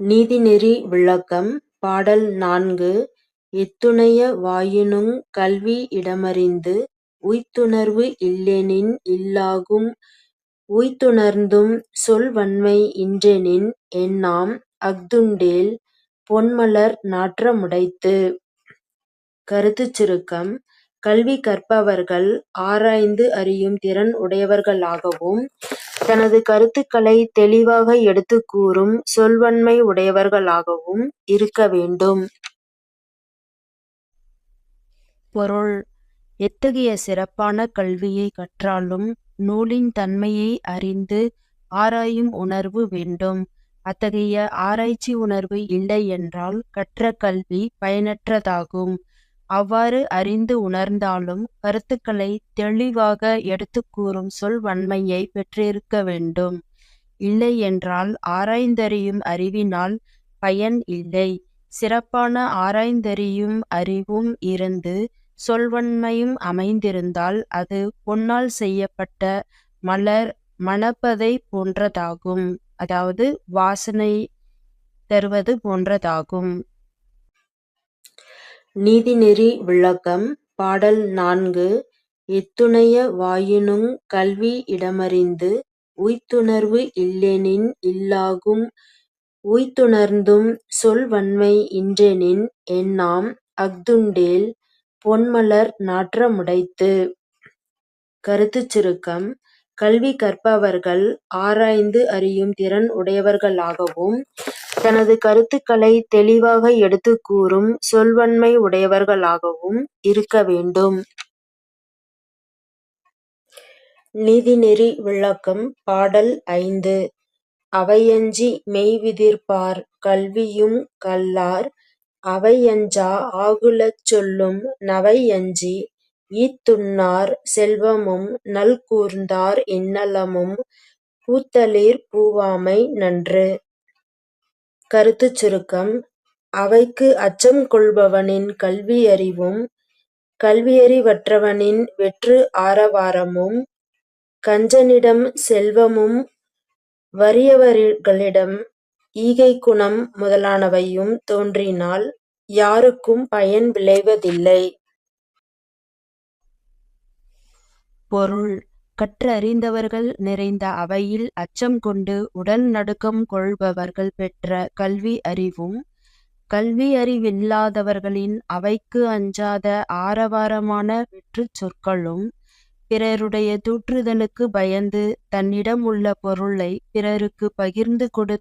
நீதிநெறி விளக்கம் பாடல் நான்கு. எத்துணைய வாயினுங் கல்வி இடமறிந்து உய்த்துணர்வு இல்லெனின் இல்லாகும் உய்த்துணர்ந்தும் சொல்வன்மை இன்றெனின் என்னாம் அஃதுண்டேல் பொன்மலர் நாற்றமுடைத்து. கருத்துச் சுருக்கம் கல்வி கற்பவர்கள் ஆராய்ந்து அறியும் திறன் உடையவர்களாகவும் தனது கருத்துக்களை தெளிவாக எடுத்துக் கூறும் சொல்வன்மை உடையவர்களாகவும் இருக்க வேண்டும். பொருள் எத்தகைய சிறப்பான கல்வியை கற்றாலும் நூலின் தன்மையை அறிந்து ஆராயும் உணர்வு வேண்டும். அத்தகைய ஆராய்ச்சி உணர்வு இல்லை என்றால் கற்ற கல்வி பயனற்றதாகும். அவ்வாறு அறிந்து உணர்ந்தாலும் கருத்துக்களை தெளிவாக எடுத்து கூறும் சொல்வன்மையைப் பெற்றிருக்க வேண்டும். இல்லை என்றால் ஆராய்ந்தறியும் அறிவினால் பயன் இல்லை. சிறப்பான ஆராய்ந்தறியும் அறிவும் இருந்து சொல்வன்மையும் அமைந்திருந்தால் அது பொன்னால் செய்யப்பட்ட மலர் மணப்பதை போன்றதாகும் அதாவது வாசனை தருவது போன்றதாகும். நீதிநெறி விளக்கம் பாடல் நான்கு எத்துணைய வாயினுங் கல்வி இடமறிந்து உய்த்துணர்வு இல்லெனின் இல்லாகும் உய்த்துணர்ந்தும் சொல்வன்மை இன்றெனின் என்னாம் அஃதுண்டேல் பொன்மலர் நாற்ற முடைத்து. கருத்துச் சுருக்கம் கல்வி கற்பவர்கள் ஆராய்ந்து அறியும் திறன் உடையவர்களாகவும் தனது கருத்துக்களை தெளிவாக எடுத்துக் கூறும் சொல்வன்மை உடையவர்களாகவும் இருக்க வேண்டும். நீதிநெறி விளக்கம் பாடல் ஐந்து அவையஞ்சி மெய்விதிர்ப்பார் கல்வியும் கல்லார் அவையஞ்சா ஆகுலச் சொல்லும் நவையஞ்சி ஈத்துண்ணார் செல்வமும் நல்கூர்ந்தார் இன்னலமும் பூத்தளிர் பூவாமை நன்று. கருத்துச் சுருக்கம் அவைக்கு அச்சம் கொள்பவனின் கல்வியறிவும் கல்வியறிவற்றவனின் வெற்று ஆரவாரமும் கஞ்சனிடம் செல்வமும் வறியவர்களிடம் ஈகை குணம் முதலானவையும் தோன்றினால் யாருக்கும் பயன் விளைவதில்லை. பொருள் கற்றறிந்தவர்கள் நிறைந்த அவையில் அச்சம் கொண்டு உடல் நடுக்கம் கொள்பவர்கள் பெற்ற கல்வி அறிவும் கல்வியறிவில்லாதவர்களின் அவைக்கு அஞ்சாத ஆரவாரமான வெற்று சொற்களும் பிறருடைய தூற்றுதலுக்கு பயந்து தன்னிடம் உள்ள பொருளை பிறருக்கு பகிர்ந்து கொடு